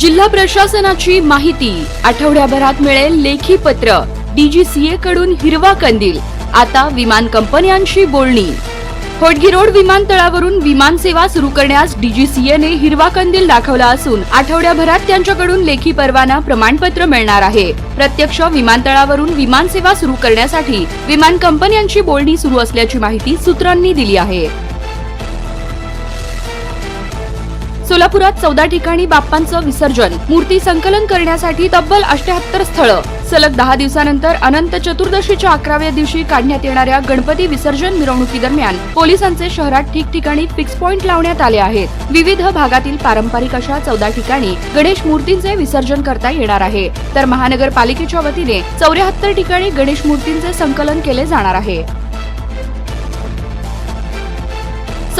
जिल्हा प्रशासनाची माहिती. आठवड्याभरात मिळेल लेखी पत्र. डीजीसीए कडून हिरवा कंदील. आता विमान कंपन्यांशी बोलणी. होडगी रोड विमानतळावरून विमान सेवा सुरू करण्यास डीजीसीएने हिरवा कंदील दाखवला असून आठवड्याभरात त्यांच्याकडून लेखी परवाना प्रमाणपत्र मिळणार आहे. प्रत्यक्ष विमानतळावरून विमान सेवा सुरू करण्यासाठी विमान कंपन्यांची बोलणी सुरू असल्याची माहिती सूत्रांनी दिली आहे. सोलापुरात चौदा ठिकाणी बाप्पांचं विसर्जन. मूर्ती संकलन करण्यासाठी तब्बल अष्ट्याहत्तर स्थळं. सलग दहा दिवसानंतर अनंत चतुर्दशीच्या अकराव्या दिवशी काढण्यात येणाऱ्या गणपती विसर्जन मिरवणुकीदरम्यान पोलिसांचे शहरात ठिकठिकाणी फिक्स पॉइंट लावण्यात आले आहेत. विविध भागातील पारंपरिक अशा चौदा ठिकाणी गणेश मूर्तींचे विसर्जन करता येणार आहे. तर महानगरपालिकेच्या वतीने चौऱ्याहत्तर ठिकाणी गणेश मूर्तींचे संकलन केले जाणार आहे.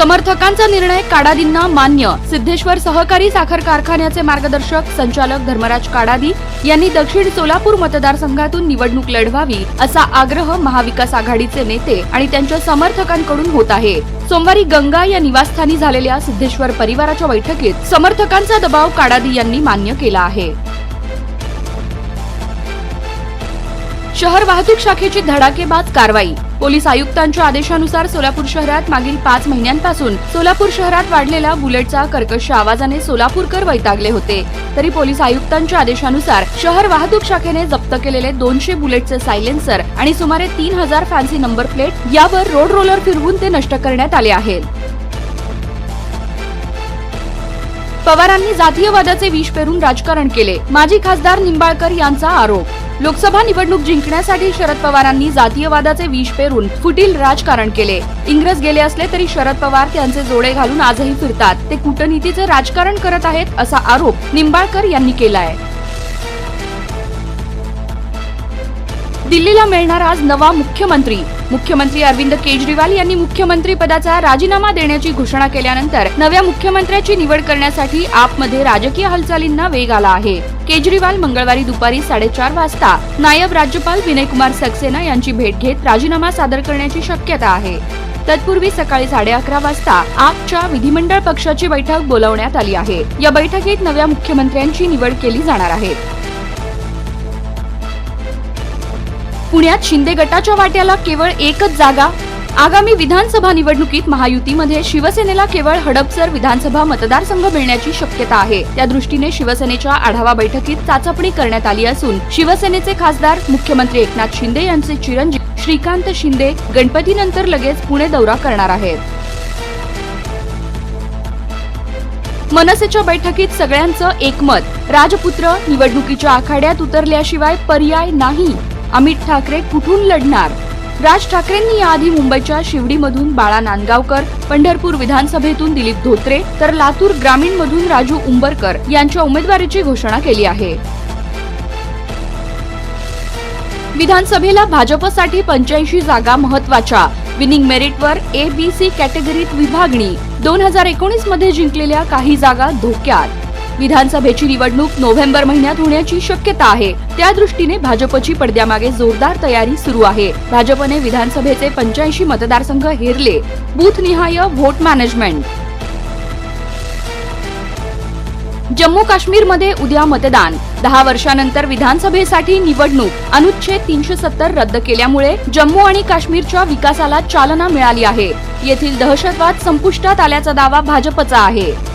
समर्थकांचा निर्णय काडादींना मान्य. सिद्धेश्वर सहकारी साखर कारखान्याचे मार्गदर्शक संचालक धर्मराज काडादी यांनी दक्षिण सोलापूर मतदारसंघातून निवडणूक लढवावी असा आग्रह महाविकास आघाडीचे नेते आणि त्यांच्या समर्थकांकडून होत आहे. सोमवारी गंगा या निवासस्थानी झालेल्या सिद्धेश्वर परिवाराच्या बैठकीत समर्थकांचा दबाव काडादी यांनी मान्य केला आहे. शहर वाहतूक शाखेची धडाकेबाज कारवाई. पोलीस आयुक्तांच्या आदेशानुसार सोलापूर शहरात मागील पाच महिन्यांपासून सोलापूर शहरात वाढलेला बुलेटचा कर्कश आवाजाने सोलापूरकर वैतागले होते. तरी पोलीस आयुक्तांच्या आदेशानुसार शहर वाहतूक शाखेने जप्त केलेले दोनशे बुलेटचे सायलेन्सर आणि सुमारे तीन हजार फॅन्सी नंबर प्लेट यावर रोड रोलर फिरवून ते नष्ट करण्यात आले आहेत पवारांनी जातीयवादाचे विष पेरून राजकारण केले. माजी खासदार निंबाळकर यांचा आरोप. लोकसभा निवडणूक जिंकण्यासाठी शरद पवारांनी जातीयवादाचे विष पेरून फुटील राजकारण केले. इंग्रज गेले असले तरी शरद पवार त्यांचे जोडे घालून आजही फिरतात. ते कूटनीतीचे राजकारण करत आहेत असा आरोप निंबाळकर यांनी केलाय. दिल्लीला मिळणार आज नवा मुख्यमंत्री. मुख्यमंत्री अरविंद केजरीवाल यांनी मुख्यमंत्री पदाचा राजीनामा देण्याची घोषणा केल्यानंतर नव्या मुख्यमंत्र्याची निवड करण्यासाठी आपमध्ये राजकीय हालचालींना वेग आला आहे. केजरीवाल मंगळवारी दुपारी साडेचार वाजता नायब राज्यपाल विनयकुमार सक्सेना यांची भेट घेत राजीनामा सादर करण्याची शक्यता आहे. तत्पूर्वी सकाळी साडे अकरा वाजता आपच्या विधिमंडळ पक्षाची बैठक बोलावण्यात आली आहे. या बैठकीत नव्या मुख्यमंत्र्यांची निवड केली जाणार आहे. पुण्यात शिंदे गटाच्या वाट्याला केवळ एकच जागा. आगामी विधानसभा निवडणुकीत महायुतीमध्ये शिवसेनेला केवळ हडपसर विधानसभा मतदारसंघ मिळण्याची शक्यता आहे. त्या दृष्टीने शिवसेनेच्या आढावा बैठकीत चाचपणी करण्यात आली असून शिवसेनेचे खासदार मुख्यमंत्री एकनाथ शिंदे यांचे चिरंजीव श्रीकांत शिंदे गणपतीनंतर लगेच पुणे दौरा करणार आहेत. मनसेच्या बैठकीत सगळ्यांचं एकमत. राजपुत्र निवडणुकीच्या आखाड्यात उतरल्याशिवाय पर्याय नाही. अमित ठाकरे कुठून लढणार? राज ठाकरेंनी याआधी मुंबईच्या शिवडीमधून बाळा नांदगावकर पंढरपूर विधानसभेतून दिलीप धोत्रे तर लातूर ग्रामीण मधून राजू उंबरकर यांच्या उमेदवारीची घोषणा केली आहे. विधानसभेला भाजपसाठी पंच्याऐंशी जागा महत्त्वाच्या विनिंग मेरिटवर ए बी सी कॅटेगरीत विभागणी. दोन हजार एकोणीसमध्ये जिंकलेल्या काही जागा धोक्यात. विधानसभेची निवडणूक नोव्हेंबर महिन्यात होण्याची शक्यता आहे. त्या दृष्टीने भाजपची पडद्यामागे जोरदार तयारी सुरू आहे. भाजपने विधानसभेचे पंच्याऐंशी मतदारसंघ हेरले. बूथनिहाय व्होट मॅनेजमेंट. जम्मू काश्मीरमध्ये उद्या मतदान. दहा वर्षानंतर विधानसभेसाठी निवडणूक. अनुच्छेद तीनशे सत्तर रद्द केल्यामुळे जम्मू आणि काश्मीरच्या विकासाला चालना मिळाली आहे. येथील दहशतवाद संपुष्टात आल्याचा दावा भाजपचा आहे.